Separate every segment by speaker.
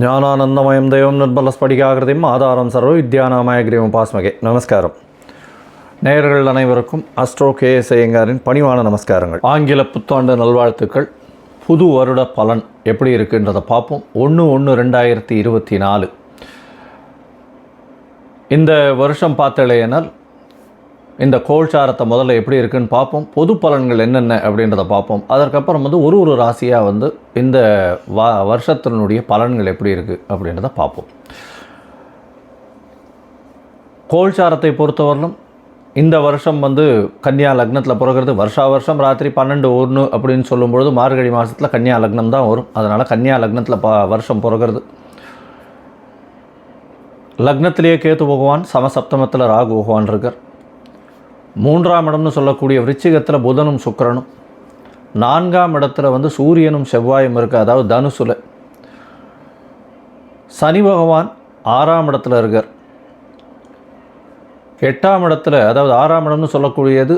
Speaker 1: ஞானானந்தமயம் தெய்வம் நிர்மல ஸ்படிகாகிருதியும் ஆதாரம் சர்வ வித்யானாமய கிரீவம் பாஸ்மகே. நமஸ்காரம். நேயர்கள் அனைவருக்கும் அஸ்ட்ரோ கே எஸ் ஐயங்காரின் பணிவான நமஸ்காரங்கள். ஆங்கில புத்தாண்டு நல்வாழ்த்துக்கள். புது வருட பலன் எப்படி இருக்குன்றதை பார்ப்போம். ஒன்று ஒன்று ரெண்டாயிரத்தி இருபத்தி நாலு. இந்த வருஷம் பார்த்தலையினால் இந்த கோல்சாரத்தை முதல்ல எப்படி இருக்குன்னு பார்ப்போம். பொது பலன்கள் என்னென்ன அப்படின்றத பார்ப்போம். அதற்கப்புறம் வந்து ஒரு ஒரு ராசியாக வந்து இந்த வ வருஷத்தினுடைய பலன்கள் எப்படி இருக்குது அப்படின்றத பார்ப்போம். கோல்சாரத்தை பொறுத்தவரையிலும் இந்த வருஷம் வந்து கன்னியா லக்னத்தில் பிறகுறது. வருஷா வருஷம் ராத்திரி பன்னெண்டு ஒன்று அப்படின்னு சொல்லும்பொழுது மார்கழி மாதத்தில் கன்னியா லக்னம் தான் வரும். அதனால் கன்னியா லக்னத்தில் ப வருஷம் பிறகுறது. லக்னத்திலேயே கேத்து பகவான் சமசப்தமத்தில் ராகு பகவான் இருக்கார். மூன்றாம் இடம்னு சொல்லக்கூடிய விருச்சிகத்தில் புதனும் சுக்கிரனும். நான்காம் இடத்துல வந்து சூரியனும் செவ்வாயும் இருக்குது அதாவது தனுசுல. சனி பகவான் ஆறாம் இடத்துல இருக்கார். எட்டாம் இடத்துல அதாவது ஆறாம் இடம்னு சொல்லக்கூடியது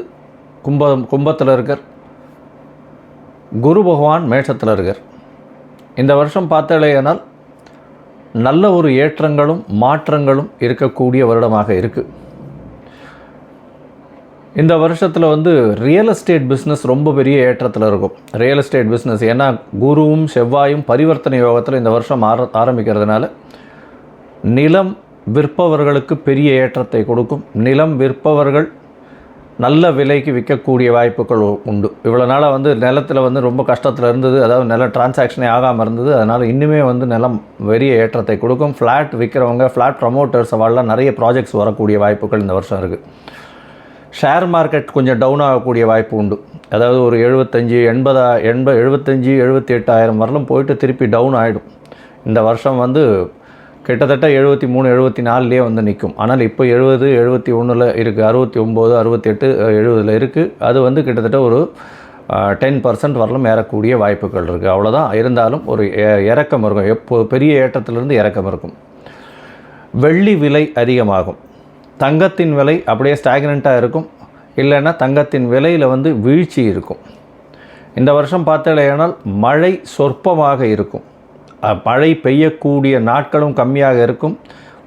Speaker 1: கும்பம் கும்பத்தில் இருக்கார். குரு பகவான் மேஷத்தில் இருக்கார். இந்த வருஷம் பார்த்தாலேயானால் நல்ல ஒரு ஏற்றங்களும் மாற்றங்களும் இருக்கக்கூடிய வருடமாக இருக்குது இந்த வருஷத்தில் வந்து ரியல் எஸ்டேட் பிஸ்னஸ் ரொம்ப பெரிய ஏற்றத்தில் இருக்கும். ரியல் எஸ்டேட் பிஸ்னஸ் ஏன்னா குருவும் செவ்வாயும் பரிவர்த்தனை யோகத்தில் இந்த வருஷம் ஆர ஆரம்பிக்கிறதுனால நிலம் விற்பவர்களுக்கு பெரிய ஏற்றத்தை கொடுக்கும். நிலம் விற்பவர்கள் நல்ல விலைக்கு விற்கக்கூடிய வாய்ப்புகள் உண்டு. இவ்வளோ நாளாக வந்து நிலத்தில் வந்து ரொம்ப கஷ்டத்தில் இருந்தது. அதாவது நில டிரான்சாக்ஷனே ஆகாமல் இருந்தது. அதனால் இன்னுமே வந்து நிலம் பெரிய ஏற்றத்தை கொடுக்கும். ஃப்ளாட் விற்கிறவங்க ஃப்ளாட் ப்ரமோட்டர்ஸ் அவெல்லாம் நிறைய ப்ராஜெக்ட்ஸ் வரக்கூடிய வாய்ப்புகள் இந்த வருஷம் இருக்குது ஷேர் மார்க்கெட் கொஞ்சம் டவுன் ஆகக்கூடிய வாய்ப்பு உண்டு. அதாவது ஒரு எழுபத்தஞ்சி எண்பதா எண்ப எழுபத்தஞ்சி எழுபத்தி எட்டாயிரம் வரலும் போயிட்டு திருப்பி டவுன் ஆகிடும் இந்த வருஷம் வந்து கிட்டத்தட்ட எழுபத்தி மூணு எழுபத்தி நாலுலேயே வந்து நிற்கும் ஆனால் இப்போ எழுபது எழுபத்தி ஒன்றில் இருக்குது அறுபத்தி ஒம்பது அறுபத்தெட்டு எழுபதில் இருக்குது அது வந்து கிட்டத்தட்ட ஒரு டென் பர்சன்ட் வரலும் ஏறக்கூடிய வாய்ப்புகள் இருக்குது அவ்வளோதான் இருந்தாலும் ஒரு எ- இறக்கம் இருக்கும். எப்போ பெரிய ஏற்றத்திலிருந்து இறக்கம் இருக்கும். வெள்ளி விலை அதிகமாகும். தங்கத்தின் விலை அப்படியே ஸ்டாக்னண்ட்டாக இருக்கும். இல்லைன்னா தங்கத்தின் விலையில் வந்து வீழ்ச்சி இருக்கும். இந்த வருஷம் பார்த்தலையானால் மழை சொற்பமாக இருக்கும். மழை பெய்யக்கூடிய நாட்களும் கம்மியாக இருக்கும்.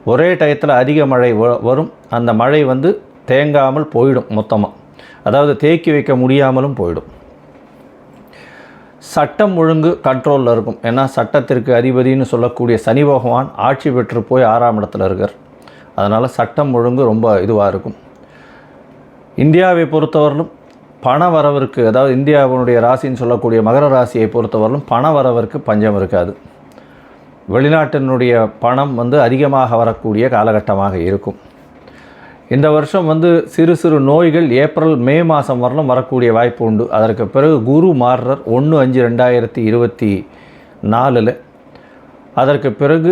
Speaker 1: ஒரே டயத்தில் அதிக மழை வ- வரும். அந்த மழை வந்து தேங்காமல் போயிடும் மொத்தமாக அதாவது தேக்கி வைக்க முடியாமலும் போயிடும். சட்டம் ஒழுங்கு கண்ட்ரோலில் இருக்கும். ஏன்னா சட்டத்திற்கு அதிபதின்னு சொல்லக்கூடிய சனி பகவான் ஆட்சி பெற்று போய் ஆறாம் இடத்துல இருக்கார். அதனால் சட்டம் ஒழுங்கு ரொம்ப இதுவாக இருக்கும். இந்தியாவை பொறுத்தவரையிலும் பண வரவிற்கு அதாவது இந்தியாவினுடைய ராசின்னு சொல்லக்கூடிய மகர ராசியை பொறுத்தவரையிலும் பண வரவிற்கு பஞ்சம் இருக்காது. வெளிநாட்டினுடைய பணம் வந்து அதிகமாக வரக்கூடிய காலகட்டமாக இருக்கும். இந்த வருஷம் வந்து சிறு சிறு நோய்கள் ஏப்ரல் மே மாதம் வரலும் வரக்கூடிய வாய்ப்பு உண்டு. அதற்கு பிறகு குரு மாறுறர். ஒன்று அஞ்சு ரெண்டாயிரத்தி இருபத்தி நாலில். அதற்கு பிறகு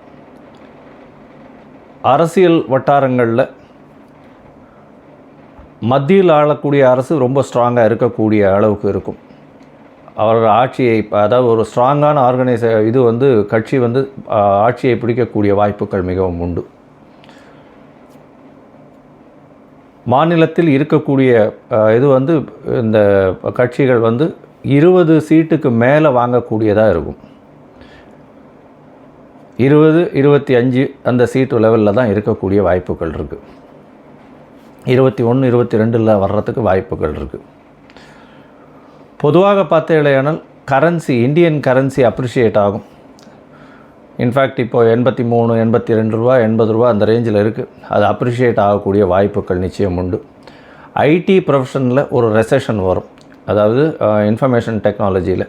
Speaker 1: அரசியல் வட்டாரங்களில் மத்தியில் ஆளக்கூடிய அரசு ரொம்ப ஸ்ட்ராங்காக இருக்கக்கூடிய அளவுக்கு இருக்கும். அவரோட ஆட்சியை அதாவது ஒரு ஸ்ட்ராங்கான ஆர்கனைச இது வந்து கட்சி வந்து ஆட்சியை பிடிக்கக்கூடிய வாய்ப்புகள் மிகவும் உண்டு. மாநிலத்தில் இருக்கக்கூடிய இது வந்து இந்த கட்சிகள் வந்து இருபது சீட்டுக்கு மேலே வாங்கக்கூடியதாக இருக்கும். இருபது இருபத்தி அஞ்சு அந்த சீட்டு லெவலில் தான் இருக்கக்கூடிய வாய்ப்புகள் இருக்குது இருபத்தி ஒன்று இருபத்தி ரெண்டில் வர்றதுக்கு வாய்ப்புகள் இருக்குது பொதுவாக பார்த்தீங்களேனால் கரன்சி இந்தியன் கரன்சி அப்ரிஷியேட் ஆகும். இன்ஃபேக்ட் இப்போது எண்பத்தி மூணு எண்பத்தி ரெண்டு ரூபா எண்பது ரூபா அந்த ரேஞ்சில் இருக்குது அது அப்ரிஷியேட் ஆகக்கூடிய வாய்ப்புகள் நிச்சயம் உண்டு. ஐடி ப்ரொஃபஷனில் ஒரு ரெசெஷன் வரும். அதாவது uh, இன்ஃபர்மேஷன் டெக்னாலஜியில்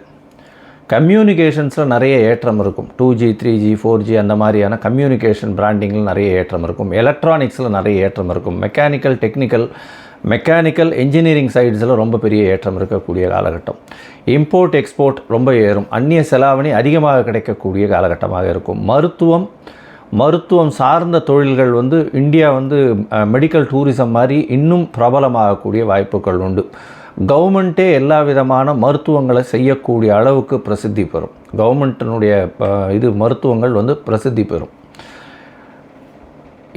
Speaker 1: கம்யூனிகேஷன்ஸில் நிறைய ஏற்றம் இருக்கும். Two G three G four G அந்த மாதிரியான கம்யூனிகேஷன் பிராண்டிங்கில் நிறைய ஏற்றம் இருக்கும். எலக்ட்ரானிக்ஸில் நிறைய ஏற்றம் இருக்கும். மெக்கானிக்கல் டெக்னிக்கல் மெக்கானிக்கல் இன்ஜினியரிங் சைட்ஸில் ரொம்ப பெரிய ஏற்றம் இருக்கக்கூடிய காலகட்டம். இம்போர்ட் எக்ஸ்போர்ட் ரொம்ப ஏறும். அந்நிய செலாவணி அதிகமாக கிடைக்கக்கூடிய காலகட்டமாக இருக்கும். மருத்துவம் மருத்துவம் சார்ந்த தொழில்கள் வந்து இந்தியா வந்து மெடிக்கல் டூரிசம் மாதிரி இன்னும் பிரபலமாகக்கூடிய வாய்ப்புகள் உண்டு. கவர்மெண்ட்டே எல்லா விதமான மருத்துவங்களை செய்யக்கூடிய அளவுக்கு பிரசித்தி பெறும். கவர்மெண்ட்டினுடைய இது மருத்துவங்கள் வந்து பிரசித்தி பெறும்.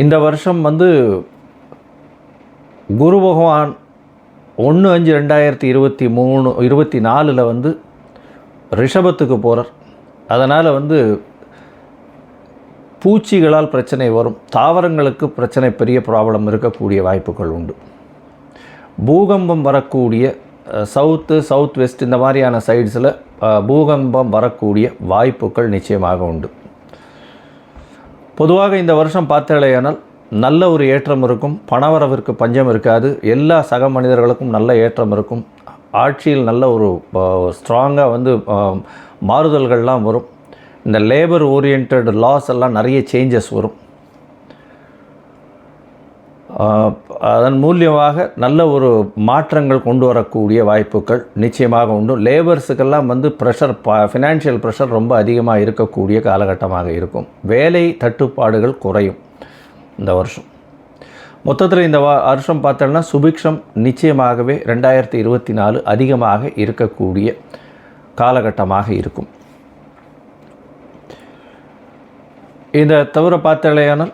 Speaker 1: இந்த வருஷம் வந்து குரு பகவான் ஒன்று அஞ்சு ரெண்டாயிரத்தி இருபத்தி மூணு இருபத்தி நாலில் வந்து ரிஷபத்துக்கு போகிறார் அதனால் வந்து பூச்சிகளால் பிரச்சனை வரும். தாவரங்களுக்கு பிரச்சனை பெரிய ப்ராப்ளம் இருக்கக்கூடிய வாய்ப்புகள் உண்டு. பூகம்பம் வரக்கூடிய சவுத்து சவுத் வெஸ்ட் இந்த மாதிரியான சைட்ஸில் பூகம்பம் வரக்கூடிய வாய்ப்புகள் நிச்சயமாக உண்டு. பொதுவாக இந்த வருஷம் பார்த்தாலேயானால் நல்ல ஒரு ஏற்றம் இருக்கும் பணவரவிற்கு பஞ்சம் இருக்காது எல்லா சக மனிதர்களுக்கும் நல்ல ஏற்றம் இருக்கும் ஆட்சியில் நல்ல ஒரு ஸ்ட்ராங்காக வந்து மாறுதல்கள்லாம் வரும் இந்த லேபர் ஓரியன்ட் லாஸ் எல்லாம் நிறைய சேஞ்சஸ் வரும். அதன் மூலியமாக நல்ல ஒரு மாற்றங்கள் கொண்டு வரக்கூடிய வாய்ப்புகள் நிச்சயமாக உண்டு. லேபர்ஸுக்கெல்லாம் வந்து ப்ரெஷர் ப ஃபினான்ஷியல் ப்ரெஷர் ரொம்ப அதிகமாக இருக்கக்கூடிய காலகட்டமாக இருக்கும். வேலை தட்டுப்பாடுகள் குறையும் இந்த வருஷம். மொத்தத்தில் இந்த வருஷம் பார்த்தோம்னா சுபிக்ஷம் நிச்சயமாகவே ரெண்டாயிரத்தி இருபத்தி நாலு அதிகமாக இருக்கக்கூடிய காலகட்டமாக இருக்கும். இந்த தவிர பார்த்தாலேயானால்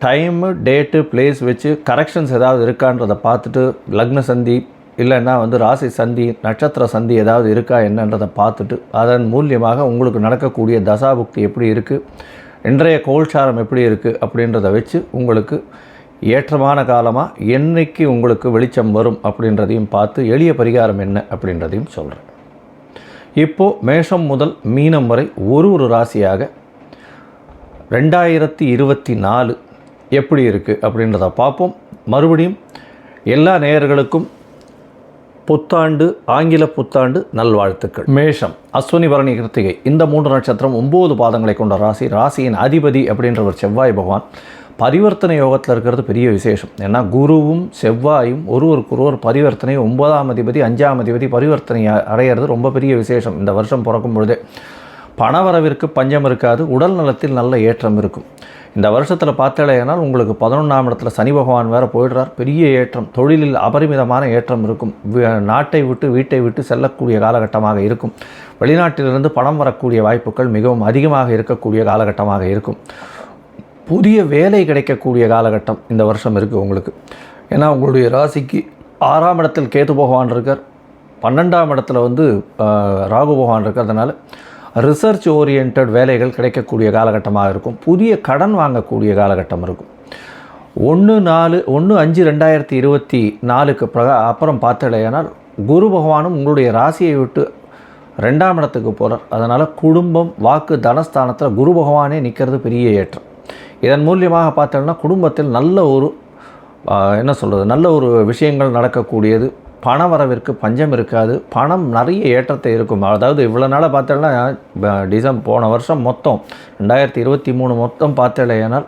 Speaker 1: டைமு டேட்டு பிளேஸ் வச்சு கரெக்ஷன்ஸ் ஏதாவது இருக்கான்றதை பார்த்துட்டு லக்ன சந்தி இல்லைன்னா வந்து ராசி சந்தி நட்சத்திர சந்தி ஏதாவது இருக்கா என்னன்றதை பார்த்துட்டு அதன் மூலியமாக உங்களுக்கு நடக்கக்கூடிய தசாபுக்தி எப்படி இருக்குது இன்றைய கோல்சாரம் எப்படி இருக்குது அப்படின்றத வச்சு உங்களுக்கு ஏற்றமான காலமாக என்றைக்கு உங்களுக்கு வெளிச்சம் வரும் அப்படின்றதையும் பார்த்து எளிய பரிகாரம் என்ன அப்படின்றதையும் சொல்கிறேன் இப்போது மேஷம் முதல் மீனம் வரை ஒரு ஒரு ராசியாக ரெண்டாயிரத்தி இருபத்தி நாலு எப்படி இருக்குது அப்படின்றத பார்ப்போம். மறுபடியும் எல்லா நேயர்களுக்கும் புத்தாண்டு ஆங்கில புத்தாண்டு நல்வாழ்த்துக்கள். மேஷம் அஸ்வினி பரணி கிருத்திகை. இந்த மூன்று நட்சத்திரம் ஒம்பது பாதங்களை கொண்ட ராசி ராசியின் அதிபதி அப்படின்றவர் செவ்வாய் பகவான். பரிவர்த்தனை யோகத்தில் இருக்கிறது பெரிய விசேஷம். ஏன்னா குருவும் செவ்வாயும் ஒருவருக்கு ஒருவர் பரிவர்த்தனை ஒன்பதாம் அதிபதி அஞ்சாம் அதிபதி பரிவர்த்தனை அடையிறது ரொம்ப பெரிய விசேஷம். இந்த வருஷம் பிறக்கும் பொழுதே. பணவரவிற்கு பஞ்சம் இருக்காது உடல் நலத்தில் நல்ல ஏற்றம் இருக்கும். இந்த வருஷத்தில் பார்த்தேனால் உங்களுக்கு பதினொன்றாம் இடத்துல சனி பகவான் வேறு போயிடுறார். பெரிய ஏற்றம் தொழிலில் அபரிமிதமான ஏற்றம் இருக்கும். நாட்டை விட்டு வீட்டை விட்டு செல்லக்கூடிய காலகட்டமாக இருக்கும். வெளிநாட்டிலிருந்து பணம் வரக்கூடிய வாய்ப்புகள் மிகவும் அதிகமாக இருக்கக்கூடிய காலகட்டமாக இருக்கும். புதிய வேலை கிடைக்கக்கூடிய காலகட்டம் இந்த வருஷம் இருக்குது உங்களுக்கு. ஏன்னா உங்களுடைய ராசிக்கு ஆறாம் இடத்தில் கேது பகவான் இருக்கார். பன்னெண்டாம் இடத்துல வந்து ராகு பகவான் இருக்கிறதுனால ரிசர்ச் ஓரியன்ட் வேலைகள் கிடைக்கக்கூடிய காலகட்டமாக இருக்கும். புதிய கடன் வாங்கக்கூடிய காலகட்டம் இருக்கும். ஒன்று நாலு ஒன்று அஞ்சு ரெண்டாயிரத்தி இருபத்தி நாலுக்கு பிரகா அப்புறம் பார்த்தடையானால் குரு பகவானும் உங்களுடைய ராசியை விட்டு ரெண்டாம் இடத்துக்கு போகிறார் அதனால் குடும்பம் வாக்கு தனஸ்தானத்தில் குரு பகவானே நிற்கிறது பெரிய ஏற்றம். இதன் மூலியமாக பார்த்தோம்னா குடும்பத்தில் நல்ல ஒரு என்ன சொல்கிறது நல்ல ஒரு விஷயங்கள் நடக்கக்கூடியது. பண வரவிற்கு பஞ்சம் இருக்காது. பணம் நிறைய ஏற்றத்தை இருக்கும். அதாவது இவ்வளோ நாளாக பார்த்தோன்னா டிசம்பர் போன வருஷம் மொத்தம் ரெண்டாயிரத்தி இருபத்தி மூணு மொத்தம் பார்த்தேனால்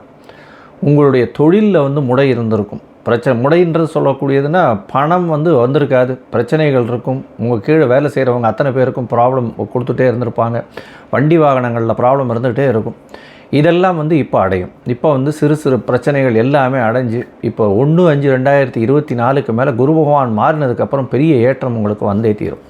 Speaker 1: உங்களுடைய தொழிலில் வந்து முடை இருந்திருக்கும். பிரச்சனை முடைன்றது சொல்லக்கூடியதுன்னா பணம் வந்து வந்திருக்காது. பிரச்சனைகள் இருக்கும். உங்கள் கீழே வேலை செய்கிறவங்க அத்தனை பேருக்கும் ப்ராப்ளம் கொடுத்துட்டே இருந்திருப்பாங்க. வண்டி வாகனங்களில் ப்ராப்ளம் இருந்துகிட்டே இருக்கும். இதெல்லாம் வந்து இப்போ அடையும். இப்போ வந்து சிறு சிறு பிரச்சனைகள் எல்லாமே அடைஞ்சு இப்போ ஒன்று அஞ்சு ரெண்டாயிரத்தி இருபத்தி நாலுக்கு மேலே குரு பகவான் மாறினதுக்கப்புறம் பெரிய ஏற்றம் உங்களுக்கு வந்தே தீரும்.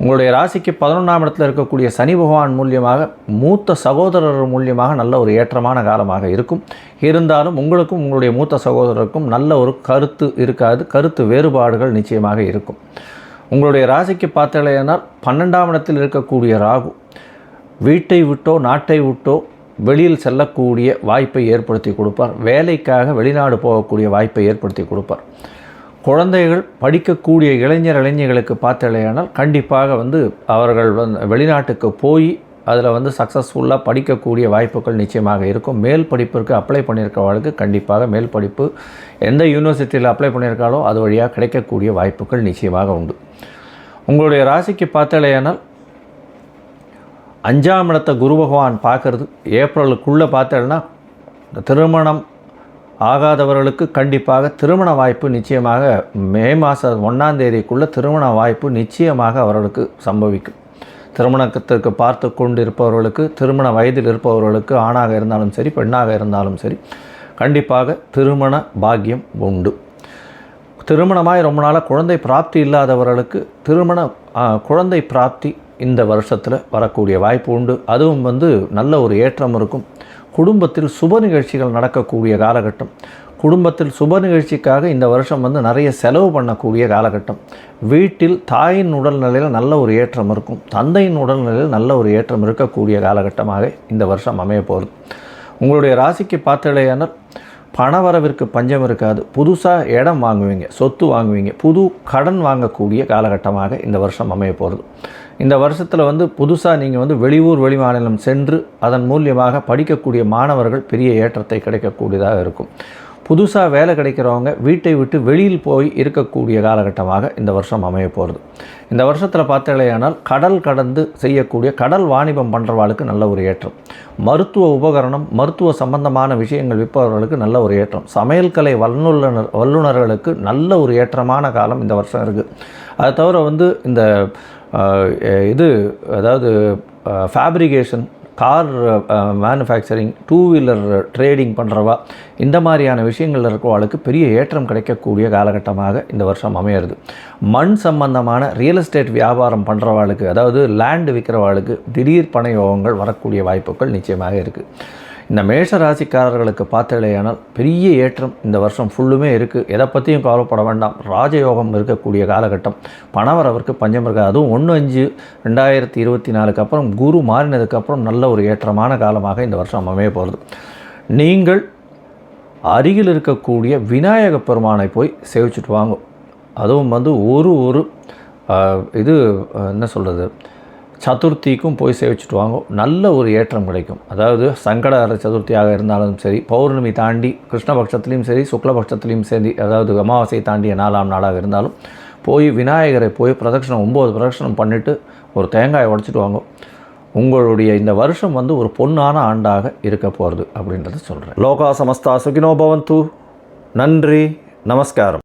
Speaker 1: உங்களுடைய ராசிக்கு பதினொன்றாம் இடத்துல இருக்கக்கூடிய சனி பகவான் மூலியமாக மூத்த சகோதரர் மூலியமாக நல்ல ஒரு ஏற்றமான காலமாக இருக்கும். இருந்தாலும் உங்களுக்கும் உங்களுடைய மூத்த சகோதரருக்கும் நல்ல ஒரு கருத்து இருக்காது. கருத்து வேறுபாடுகள் நிச்சயமாக இருக்கும். உங்களுடைய ராசிக்கு பார்த்தலையானால் பன்னெண்டாம் இடத்தில் இருக்கக்கூடிய ராகு வீட்டை விட்டோ நாட்டை விட்டோ வெளியில் செல்லக்கூடிய வாய்ப்பை ஏற்படுத்தி கொடுப்பார். வேலைக்காக வெளிநாடு போகக்கூடிய வாய்ப்பை ஏற்படுத்தி கொடுப்பார். குழந்தைகள் படிக்கக்கூடிய இளைஞர் இளைஞர்களுக்கு பார்த்தலையானால் கண்டிப்பாக வந்து அவர்கள் வந்து வெளிநாட்டுக்கு போய் அதில் வந்து சக்ஸஸ்ஃபுல்லாக படிக்கக்கூடிய வாய்ப்புகள் நிச்சயமாக இருக்கும். மேல் படிப்பிற்கு அப்ளை பண்ணியிருக்கவர்களுக்கு கண்டிப்பாக மேல் படிப்பு எந்த யூனிவர்சிட்டியில் அப்ளை பண்ணியிருக்காலோ அது வழியாக கிடைக்கக்கூடிய வாய்ப்புகள் நிச்சயமாக உண்டு. உங்களுடைய ராசிக்கு பார்த்தலையானால் அஞ்சாம் இடத்தை குரு பகவான் பார்க்கறது ஏப்ரலுக்குள்ளே பார்த்தேன்னா இந்த திருமணம் ஆகாதவர்களுக்கு கண்டிப்பாக திருமண வாய்ப்பு நிச்சயமாக மே மாதம் ஒன்றாம் தேதிக்குள்ளே திருமண வாய்ப்பு நிச்சயமாக அவர்களுக்கு சம்பவிக்கும். திருமணத்திற்கு பார்த்து கொண்டு இருப்பவர்களுக்கு திருமண வயதில் இருப்பவர்களுக்கு ஆணாக இருந்தாலும் சரி பெண்ணாக இருந்தாலும் சரி கண்டிப்பாக திருமண பாக்கியம் உண்டு. திருமணமாய் ரொம்ப நாளாக குழந்தை பிராப்தி இல்லாதவர்களுக்கு திருமண குழந்தை பிராப்தி இந்த வருஷத்தில் வரக்கூடிய வாய்ப்பு உண்டு. அதுவும் வந்து நல்ல ஒரு ஏற்றம் இருக்கும். குடும்பத்தில் சுப நிகழ்ச்சிகள் நடக்கக்கூடிய காலகட்டம். குடும்பத்தில் சுப நிகழ்ச்சிக்காக இந்த வருஷம் வந்து நிறைய செலவு பண்ணக்கூடிய காலகட்டம். வீட்டில் தாயின் உடல்நிலையில் நல்ல ஒரு ஏற்றம் இருக்கும். தந்தையின் உடல்நிலையில் நல்ல ஒரு ஏற்றம் இருக்கக்கூடிய காலகட்டமாக இந்த வருஷம் அமைய போகிறது உங்களுடைய ராசிக்கு பார்த்தடையானால் பணவரவிற்கு பஞ்சம் இருக்காது. புதுசாக இடம் வாங்குவீங்க சொத்து வாங்குவீங்க. புது கடன் வாங்கக்கூடிய காலகட்டமாக இந்த வருஷம் அமைய போகிறது இந்த வருஷத்தில் வந்து புதுசாக நீங்கள் வந்து வெளியூர் வெளிமாநிலம் சென்று அதன் மூலியமாக படிக்கக்கூடிய மாணவர்கள் பெரிய ஏற்றத்தை கிடைக்கக்கூடியதாக இருக்கும். புதுசாக வேலை கிடைக்கிறவங்க வீட்டை விட்டு வெளியில் போய் இருக்கக்கூடிய காலகட்டமாக இந்த வருஷம் அமைய போகிறது இந்த வருஷத்தில் பார்த்தாலேயானால் கடல் கடந்து செய்யக்கூடிய கடல் வாணிபம் பண்ணுறவாளுக்கு நல்ல ஒரு ஏற்றம். மருத்துவ உபகரணம் மருத்துவ சம்பந்தமான விஷயங்கள் விற்பவர்களுக்கு நல்ல ஒரு ஏற்றம். சமையல் கலை வல்லுநர் வல்லுநர்களுக்கு நல்ல ஒரு ஏற்றமான காலம் இந்த வருஷம் இருக்குது அது தவிர வந்து இந்த இது அதாவது fabrication car manufacturing two wheeler trading பண்ணுறவா இந்த மாதிரியான விஷயங்கள் இருக்கிறவளுக்கு பெரிய ஏற்றம் கிடைக்கக்கூடிய காலகட்டமாக இந்த வருஷம் அமையிறது. மண் சம்பந்தமான ரியல் எஸ்டேட் வியாபாரம் பண்ணுறவாளுக்கு அதாவது லேண்டு விற்கிறவாளுக்கு திடீர் பண யோகங்கள் வரக்கூடிய வாய்ப்புகள் நிச்சயமாக இருக்குது இந்த மேஷ ராசிக்காரர்களுக்கு பார்த்தலையானால் பெரிய ஏற்றம் இந்த வருஷம் ஃபுல்லுமே இருக்குது எதை பற்றியும் கவலைப்பட வேண்டாம். ராஜயோகம் இருக்கக்கூடிய காலகட்டம். பணவரவருக்கு பஞ்சம் இருக்காது அதுவும் ஒன்று அஞ்சு ரெண்டாயிரத்தி இருபத்தி நாலுக்கு அப்புறம் குரு மாறினதுக்கப்புறம் நல்ல ஒரு ஏற்றமான காலமாக இந்த வருஷம் அமைய போகிறது நீங்கள் அருகில் இருக்கக்கூடிய விநாயக பெருமானை போய் சேவிச்சுட்டு வாங்க. அதுவும் வந்து ஒரு ஒரு இது என்ன சொல்கிறது சதுர்த்திக்கும் போய் சேவிச்சுட்டு வாங்க. நல்ல ஒரு ஏற்றம் கிடைக்கும். அதாவது சங்கடகர சதுர்த்தியாக இருந்தாலும் சரி பௌர்ணமி தாண்டி கிருஷ்ணபக்ஷத்துலேயும் சரி சுக்லபக்ஷத்துலேயும் சரி அதாவது அமாவாசையை தாண்டிய நாலாம் நாளாக இருந்தாலும் போய் விநாயகரை போய் பிரதட்சணம் ஒம்பது பிரதட்சணம் பண்ணிவிட்டு ஒரு தேங்காயை உடச்சிட்டு வாங்க. உங்களுடைய இந்த வருஷம் வந்து ஒரு பொன்னான ஆண்டாக இருக்க போகிறது அப்படின்றத சொல்கிறேன் லோகா சமஸ்தா சுகினோ பவந்து. நன்றி நமஸ்காரம்.